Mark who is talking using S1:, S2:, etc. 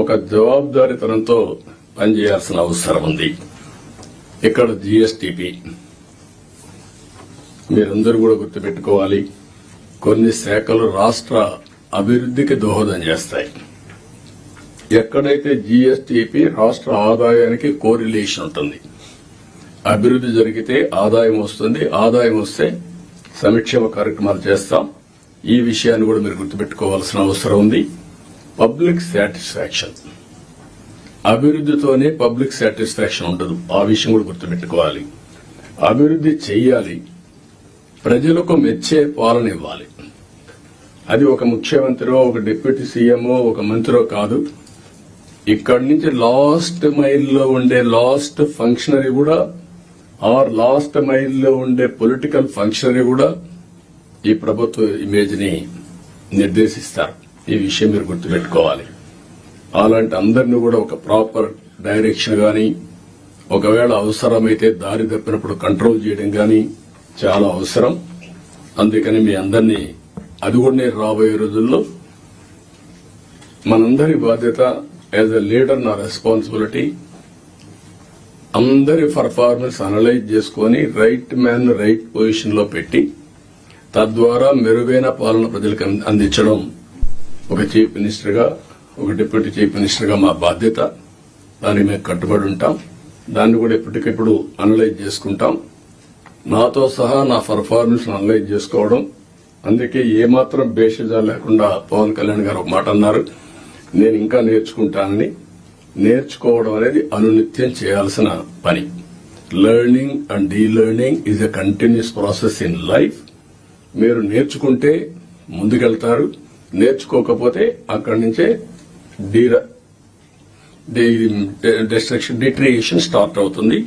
S1: ఒక జవాబుదారితనంతో పనిచేయాల్సిన అవసరం ఉంది. ఇక్కడ జిఎస్టిపి మీరందరూ కూడా గుర్తుపెట్టుకోవాలి కొన్ని శాఖలు రాష్ట్ర అభివృద్ధికి దోహదం చేస్తాయి. ఎక్కడైతే జిఎస్టిపి రాష్ట్ర ఆదాయానికి కోరిలేషన్ ఉంటుంది అభివృద్ధి జరిగితే ఆదాయం వస్తుంది ఆదాయం వస్తే సంక్షేమ కార్యక్రమాలు చేస్తాం. ఈ విషయాన్ని కూడా మీరు గుర్తుపెట్టుకోవాల్సిన అవసరం ఉంది. Public satisfaction. అభివృద్ధితోనే పబ్లిక్ సాటిస్ఫాక్షన్ ఉండదు. ఆ విషయం కూడా గుర్తుపెట్టుకోవాలి. అభివృద్ధి చేయాలి ప్రజలకు మెచ్చే పాలన ఇవ్వాలి. అది ఒక ముఖ్యమంత్రో ఒక డిప్యూటీ సీఎంఓ ఒక మంత్రో కాదు. ఇక్కడి నుంచి లాస్ట్ మైల్లో ఉండే లాస్ట్ ఫంక్షనరీ కూడా ఆర్ లాస్ట్ మైల్లో ఉండే పొలిటికల్ ఫంక్షనరీ కూడా ఈ ప్రభుత్వ ఇమేజ్ని నిర్దేశిస్తారు. ఈ విషయం మీరు గుర్తుపెట్టుకోవాలి. అలాంటి అందరిని కూడా ఒక ప్రాపర్ డైరెక్షన్ కానీ ఒకవేళ అవసరమైతే దారి తప్పినప్పుడు కంట్రోల్ చేయడం కానీ చాలా అవసరం. అందుకని మీ అందరినీ అది కూడా నేను రాబోయే రోజుల్లో మనందరి బాధ్యత యాజ్ ఎ లీడర్ నా రెస్పాన్సిబిలిటీ అందరి పర్ఫార్మెన్స్ అనలైజ్ చేసుకొని రైట్ మ్యాన్ రైట్ పొజిషన్లో పెట్టి తద్వారా మెరుగైన పాలన ప్రజలకు అందించడం ఒక చీఫ్ మినిస్టర్గా ఒక డిప్యూటీ చీఫ్ మినిస్టర్గా మా బాధ్యత. దానికి మేము కట్టుబడి ఉంటాం. దాన్ని కూడా ఎప్పటికెప్పుడు అనలైజ్ చేసుకుంటాం. నాతో సహా నా పర్ఫార్మెన్స్ అనలైజ్ చేసుకోవడం. అందుకే ఏమాత్రం బేషజా లేకుండా పవన్ కళ్యాణ్ గారు ఒక మాట అన్నారు. నేను ఇంకా నేర్చుకుంటానని. నేర్చుకోవడం అనేది అనునిత్యం చేయాల్సిన పని. Learning and de learning is a continuous process in life మీరు నేర్చుకుంటే ముందుకెళ్తారు. నేర్చుకోకపోతే అక్కడి నుంచే డీర డిస్ట్రక్షన్ డిట్రియేషన్ స్టార్ట్ అవుతుంది.